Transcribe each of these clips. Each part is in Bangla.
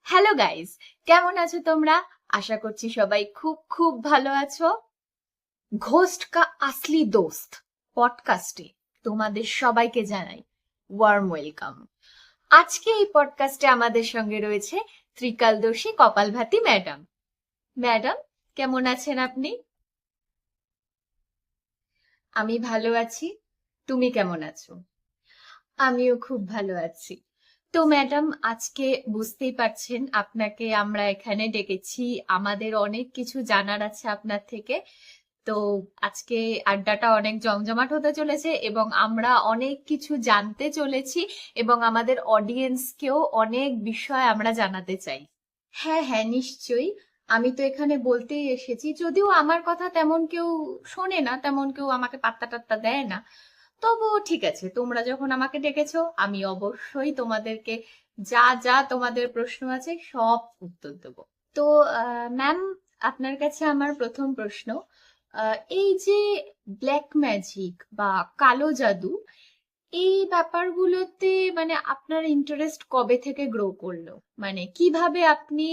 হ্যালো গাইস কেমন আছো তোমরা? আশা করছি সবাই খুব খুব ভালো আছো। ঘোস্ট কা আসলি দোস্ত পডকাস্টে তোমাদের সবাইকে জানাই ওয়ার্ম ওয়েলকাম আজকে এই পডকাস্টে আমাদের সঙ্গে রয়েছে ত্রিকালদর্শী কপালভাতি ম্যাডাম। ম্যাডাম, কেমন আছেন আপনি? আমি ভালো আছি। তুমি কেমন আছো? আমিও খুব ভালো আছি। তো ম্যাডাম, আজকে বুঝতেই পারছেন আপনাকে আমরা এখানে ডেকেছি। আমাদের অনেক কিছু জানার আছে আপনার থেকে। তো আজকে আড্ডাটা অনেক জমজমাট হতে চলেছে এবং আমরা অনেক কিছু জানতে চলেছি এবং আমাদের অডিয়েন্সকেও অনেক বিষয় আমরা জানাতে চাই। হ্যাঁ হ্যাঁ নিশ্চয়ই। আমি তো এখানে বলতেই এসেছি, যদিও আমার কথা তেমন কেউ শোনে না, তেমন কেউ আমাকে পাত্তা টাত্তা দেয় না। তবুও ঠিক আছে, তোমরা যখন আমাকে ডেকেছ, আমি অবশ্যই তোমাদেরকে যা যা তোমাদের প্রশ্ন আছে সব উত্তর দেব। তো ম্যাম আপনার কাছে আমার প্রথম প্রশ্ন এই যে ব্ল্যাক ম্যাজিক বা কালো জাদু, এই ব্যাপারগুলোতে মানে আপনার ইন্টারেস্ট কবে থেকে গ্রো করল? মানে কীভাবে আপনি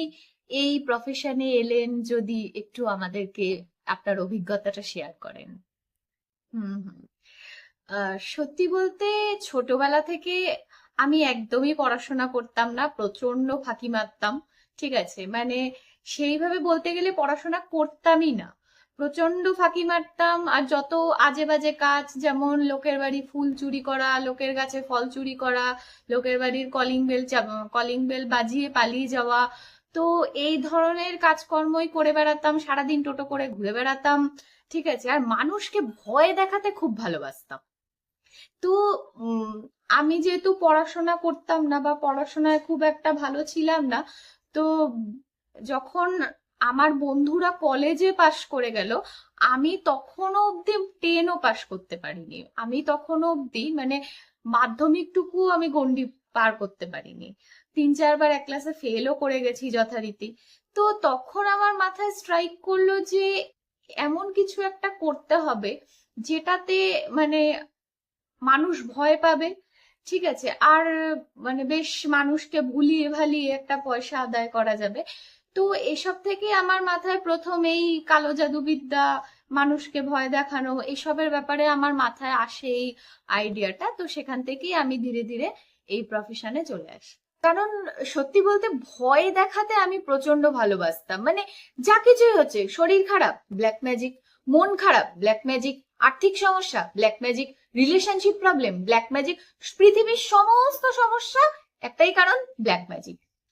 এই প্রফেশনে এলেন, যদি একটু আমাদেরকে আপনার অভিজ্ঞতাটা শেয়ার করেন? হুম হুম। সত্যি বলতে ছোটবেলা থেকে আমি একদমই পড়াশোনা করতাম না প্রচণ্ড ফাঁকি মারতাম, ঠিক আছে? মানে সেইভাবে বলতে গেলে পড়াশোনা করতামই না। প্রচণ্ড ফাঁকি মারতাম আর যত আজে বাজে কাজ, যেমন লোকের বাড়ি ফুল চুরি করা, লোকের গাছে ফল চুরি করা, লোকের বাড়ির কলিং বেল কলিং বেল বাজিয়ে পালিয়ে যাওয়া, তো এই ধরনের কাজকর্মই করে বেড়াতাম, সারাদিন টোটো করে ঘুরে বেড়াতাম, ঠিক আছে? আর মানুষকে ভয় দেখাতে খুব ভালোবাসতাম। তো আমি যেহেতু পড়াশোনা করতাম না বা পড়াশোনায় খুব একটা ভালো ছিলাম না, তো যখন আমার বন্ধুরা কলেজে পাশ করে গেল, আমি তখনও অবধি টেনও পাশ করতে পারিনি। আমি তখনও অবধি মানে মাধ্যমিকটুকু আমি গন্ডি পার করতে পারিনি। তিন চারবার এক ক্লাসে ফেলও করে গেছি যথারীতি। তো তখন আমার মাথায় স্ট্রাইক করল যে, এমন কিছু একটা করতে হবে, যেটাতে মানে মানুষ ভয় পাবে, ঠিক আছে? আর মানে বেশ মানুষকে ভুলিয়ে ভালিয়ে একটা পয়সা আদায় করা যাবে। তো এসব থেকে আমার মাথায় প্রথম এই কালো জাদুবিদ্যা, মানুষকে ভয় দেখানো, এসবের ব্যাপারে আমার মাথায় আসে এই আইডিয়াটা। তো সেখান থেকেই আমি ধীরে ধীরে এই প্রফেশনে চলে আসি। কারণ সত্যি বলতে ভয় দেখাতে আমি প্রচণ্ড ভালোবাসতাম। মানে যা কিছুই হচ্ছে, শরীর খারাপ ব্ল্যাক ম্যাজিক মন খারাপ ব্ল্যাক ম্যাজিক আর্থিক সমস্যা black magic relationship problem black magic পৃথিবীর সমস্ত সমস্যা একটাই কারণ ব্ল্যাক ম্যাজিক